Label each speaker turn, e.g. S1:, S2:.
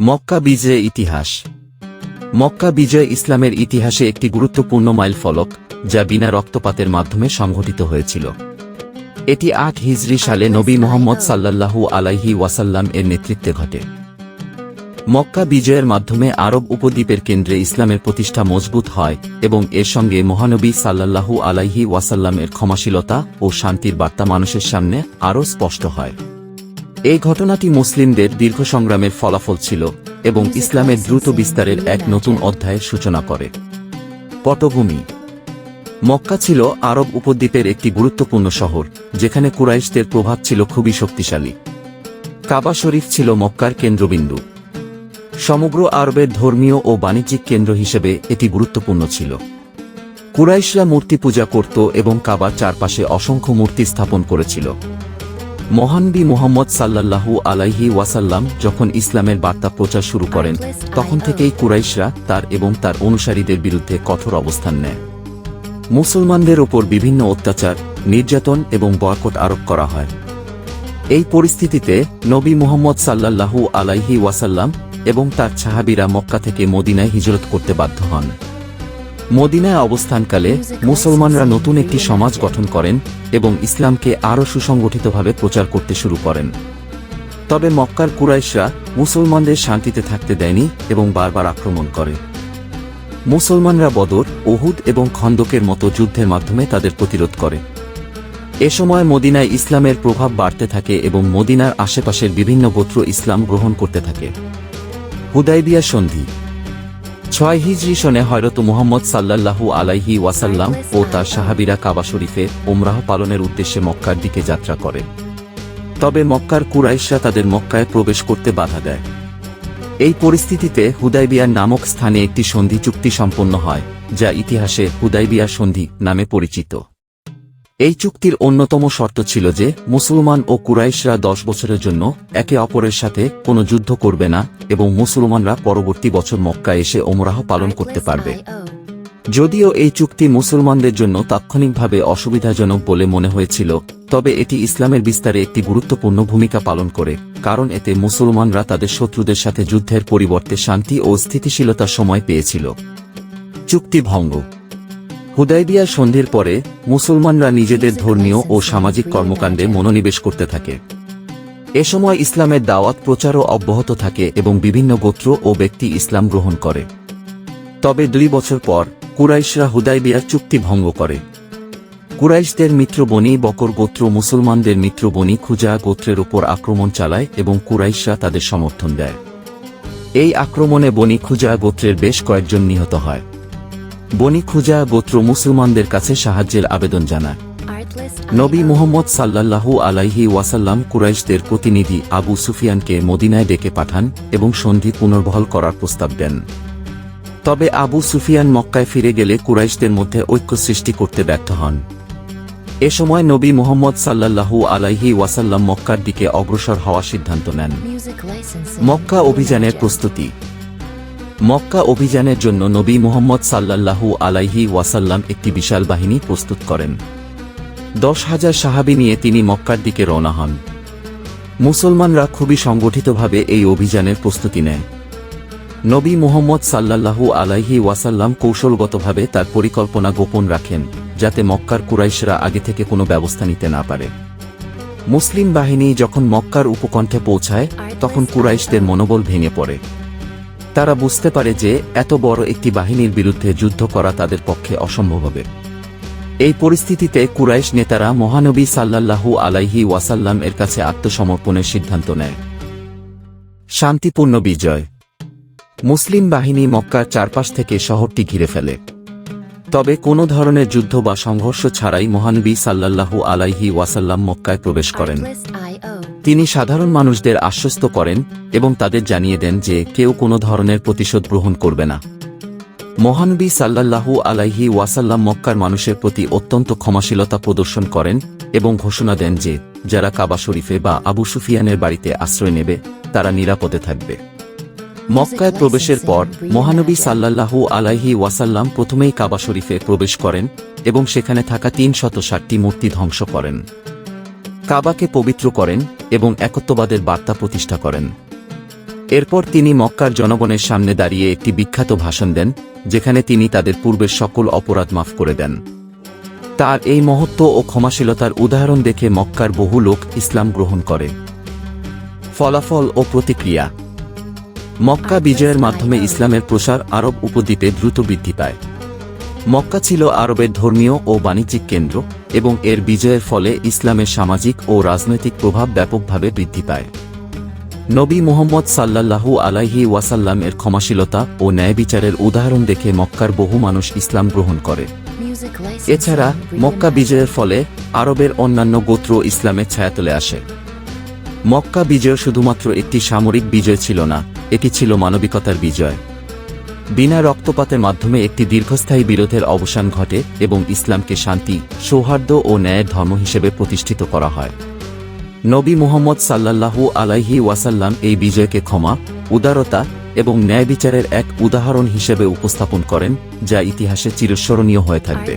S1: মক্কা বিজয় ইতিহাস। মক্কা বিজয় ইসলামের ইতিহাসে একটি গুরুত্বপূর্ণ মাইল ফলক যা বিনা রক্তপাতের মাধ্যমে সংঘটিত হয়েছিল। এটি আট হিজরি সালে নবী মোহাম্মদ সাল্লাল্লাহু আলাইহি ওয়াসাল্লাম এর নেতৃত্বে ঘটে। মক্কা বিজয়ের মাধ্যমে আরব উপদ্বীপের কেন্দ্রে ইসলামের প্রতিষ্ঠা মজবুত হয় এবং এর সঙ্গে মহানবী সাল্লাল্লাহু আলাইহি ওয়াসাল্লামের ক্ষমাশীলতা ও শান্তির বার্তা মানুষের সামনে আরও স্পষ্ট হয়। এই ঘটনাটি মুসলিমদের দীর্ঘ সংগ্রামের ফলাফল ছিল এবং ইসলামের দ্রুত বিস্তারের এক নতুন অধ্যায়ের সূচনা করে। পটভূমি। মক্কা ছিল আরব উপদ্বীপের একটি গুরুত্বপূর্ণ শহর, যেখানে কুরাইশদের প্রভাব ছিল খুবই শক্তিশালী। কাবা শরীফ ছিল মক্কার কেন্দ্রবিন্দু। সমগ্র আরবের ধর্মীয় ও বাণিজ্যিক কেন্দ্র হিসেবে এটি গুরুত্বপূর্ণ ছিল। কুরাইশরা মূর্তি পূজা করত এবং কাবার চারপাশে অসংখ্য মূর্তি স্থাপন করেছিল। মহানবী মোহাম্মদ সাল্লাল্লাহু আলাইহি ওয়াসাল্লাম যখন ইসলামের বার্তা প্রচার শুরু করেন, তখন থেকেই কুরাইশরা তার এবং তার অনুসারীদের বিরুদ্ধে কঠোর অবস্থান নেয়। মুসলমানদের ওপর বিভিন্ন অত্যাচার, নির্যাতন এবং বয়কট আরোপ করা হয়। এই পরিস্থিতিতে নবী মোহাম্মদ সাল্লাল্লাহু আলাইহি ওয়াসাল্লাম এবং তার সাহাবিরা মক্কা থেকে মদিনায় হিজরত করতে বাধ্য হন। মদিনায় অবস্থানকালে মুসলমানরা নতুন একটি সমাজ গঠন করেন এবং ইসলামকে আরও সুসংগঠিতভাবে প্রচার করতে শুরু করেন। তবে মক্কার কুরাইশরা মুসলমানদের শান্তিতে থাকতে দেয়নি এবং বারবার আক্রমণ করে। মুসলমানরা বদর ওহুদ এবং খন্দকের মতো যুদ্ধের মাধ্যমে তাদের প্রতিরোধ করে। এ সময় মদিনায় ইসলামের প্রভাব বাড়তে থাকে এবং মদিনার আশেপাশের বিভিন্ন গোত্র ইসলাম গ্রহণ করতে থাকে। হুদাইবিয়া সন্ধি ছয় হিজরি সনে হয়রত মুহাম্মদ সাল্লাল্লাহু আলাইহি ওয়াসাল্লাম ও তার সাহাবিরা কাবা শরীফে ওমরাহ পালনের উদ্দেশ্যে মক্কার দিকে যাত্রা করে। তবে মক্কার কুরাইশরা তাদের মক্কায় প্রবেশ করতে বাধা দেয়। এই পরিস্থিতিতে হুদাইবিয়ার নামক স্থানে একটি সন্ধি চুক্তি সম্পন্ন হয়, যা ইতিহাসে হুদাইবিয়া সন্ধি নামে পরিচিত। এই চুক্তির অন্যতম শর্ত ছিল যে মুসলমান ও কুরাইশরা দশ বছরের জন্য একে অপরের সাথে কোনো যুদ্ধ করবে না এবং মুসলমানরা পরবর্তী বছর মক্কা এসে ওমরাহ পালন করতে পারবে। যদিও এই চুক্তি মুসলমানদের জন্য তাৎক্ষণিকভাবে অসুবিধাজনক বলে মনে হয়েছিল, তবে এটি ইসলামের বিস্তারে একটি গুরুত্বপূর্ণ ভূমিকা পালন করে, কারণ এতে মুসলমানরা তাদের শত্রুদের সাথে যুদ্ধের পরিবর্তে শান্তি ও স্থিতিশীলতার সময় পেয়েছিল। চুক্তি ভঙ্গ হুদাইবিয়া সন্ধির পরে মুসলমানরা নিজেদের ধর্মীয় ও সামাজিক কর্মকাণ্ডে মনোনিবেশ করতে থাকে। এ সময় ইসলামের দাওয়াত প্রচারও অব্যাহত থাকে এবং বিভিন্ন গোত্র ও ব্যক্তি ইসলাম গ্রহণ করে। তবে দুই বছর পর কুরাইশরা হুদাইবিয়ার চুক্তি ভঙ্গ করে। কুরাইশদের মিত্র বনি বকর গোত্র মুসলমানদের মিত্র বনি খুজা গোত্রের উপর আক্রমণ চালায় এবং কুরাইশরা তাদের সমর্থন দেয়। এই আক্রমণে বনি খুজা গোত্রের বেশ কয়েকজন নিহত হয়। বনি খুজা গোত্র মুসলমানদের কাছে সাহায্যের আবেদন জানায়। নবী মুহাম্মদ সাল্লাল্লাহু আলাইহি ওয়াসাল্লাম কুরাইশদের প্রতিনিধি আবু সুফিয়ানকে মদিনায় ডেকে পাঠান এবং সন্ধি পুনর্বহল করার প্রস্তাব দেন। তবে আবু সুফিয়ান মক্কায় ফিরে গেলে কুরাইশদের মধ্যে ঐক্য সৃষ্টি করতে ব্যর্থ হন। এ সময় নবী মুহাম্মদ সাল্লাল্লাহু আলাইহি ওয়াসাল্লাম মক্কার দিকে অগ্রসর হওয়ার সিদ্ধান্ত নেন। মক্কা অভিযানের প্রস্তুতি মক্কা অভিযানের জন্য নবী মুহাম্মদ সাল্লাল্লাহু আলাইহি ওয়াসাল্লাম একটি বিশাল বাহিনী প্রস্তুত করেন। দশ হাজার সাহাবি নিয়ে তিনি মক্কার দিকে রওনা হন। মুসলমানরা খুবই সংগঠিতভাবে এই অভিযানের প্রস্তুতি নেয়। নবী মুহাম্মদ সাল্লাল্লাহু আলাইহি ওয়াসাল্লাম কৌশলগতভাবে তার পরিকল্পনা গোপন রাখেন, যাতে মক্কার কুরাইশরা আগে থেকে কোনো ব্যবস্থা নিতে না পারে। মুসলিম বাহিনী যখন মক্কার উপকণ্ঠে পৌঁছায়, তখন কুরাইশদের মনোবল ভেঙে পড়ে। তারা বুঝতে পারে যে এত বড় একটি বাহিনীর বিরুদ্ধে যুদ্ধ করা তাদের পক্ষে অসম্ভব হবে। এই পরিস্থিতিতে কুরাইশ নেতারা মহানবী সাল্লাল্লাহু আলাইহি ওয়াসাল্লাম এর কাছে আত্মসমর্পণের সিদ্ধান্ত নেয়। শান্তিপূর্ণ বিজয়। মুসলিম বাহিনী মক্কার চারপাশ থেকে শহরটি ঘিরে ফেলে। তবে কোনো ধরনের যুদ্ধ বা সংঘর্ষ ছাড়াই মহানবী সাল্লাল্লাহু আলাইহি ওয়াসাল্লাম মক্কায় প্রবেশ করেন। তিনি সাধারণ মানুষদের আশ্বস্ত করেন এবং তাদের জানিয়ে দেন যে কেউ কোনো ধরনের প্রতিশোধ গ্রহণ করবে না। মহানবী সাল্লাল্লাহু আলাইহি ওয়াসাল্লাম মক্কার মানুষের প্রতি অত্যন্ত ক্ষমাশীলতা প্রদর্শন করেন এবং ঘোষণা দেন যে, যারা কাবা শরীফে বা আবু সুফিয়ানের বাড়িতে আশ্রয় নেবে, তারা নিরাপদে থাকবে। মক্কায় প্রবেশের পর মহানবী সাল্লাল্লাহু আলাইহি ওয়াসাল্লাম প্রথমেই কাবা শরীফে প্রবেশ করেন এবং সেখানে থাকা তিন শত ষাটটি মূর্তি ধ্বংস করেন। কাবাকে পবিত্র করেন এবং একত্ববাদের বার্তা প্রতিষ্ঠা করেন। এরপর তিনি মক্কার জনগণের সামনে দাঁড়িয়ে একটি বিখ্যাত ভাষণ দেন, যেখানে তিনি তাদের পূর্বের সকল অপরাধ মাফ করে দেন। তার এই মহত্ব ও ক্ষমাশীলতার উদাহরণ দেখে মক্কার বহু লোক ইসলাম গ্রহণ করে। ফলাফল ও প্রতিক্রিয়া। মক্কা বিজয়ের মাধ্যমে ইসলামের প্রসার আরব উপদ্বীপে দ্রুত বৃদ্ধি পায়। মক্কা ছিল আরবের ধর্মীয় ও বাণিজ্যিক কেন্দ্র এবং এর বিজয়ের ফলে ইসলামের সামাজিক ও রাজনৈতিক প্রভাব ব্যাপকভাবে বৃদ্ধি পায়। নবী মোহাম্মদ সাল্লাল্লাহু আলাইহি ওয়াসাল্লাম এর ক্ষমাশীলতা ও ন্যায় বিচারের উদাহরণ দেখে মক্কার বহু মানুষ ইসলাম গ্রহণ করে। এছাড়া মক্কা বিজয়ের ফলে আরবের অন্যান্য গোত্র ইসলামের ছায়াতলে আসে। মক্কা বিজয় শুধুমাত্র একটি সামরিক বিজয় ছিল না এটি ছিল মানবিকতার বিজয়। বিনা রক্তপাতের মাধ্যমে একটি দীর্ঘস্থায়ী বিরোধের অবসান ঘটে এবং ইসলামকে শান্তি, সৌহার্দ্য ও ন্যায়ের ধর্ম হিসেবে প্রতিষ্ঠিত করা হয়। নবী মুহাম্মদ সাল্লাহু আলাইহি ওয়াসাল্লাম এই বিজয়কে ক্ষমা, উদারতা এবং ন্যায় বিচারের এক উদাহরণ হিসেবে উপস্থাপন করেন, যা ইতিহাসে চিরস্মরণীয় হয়ে থাকবে।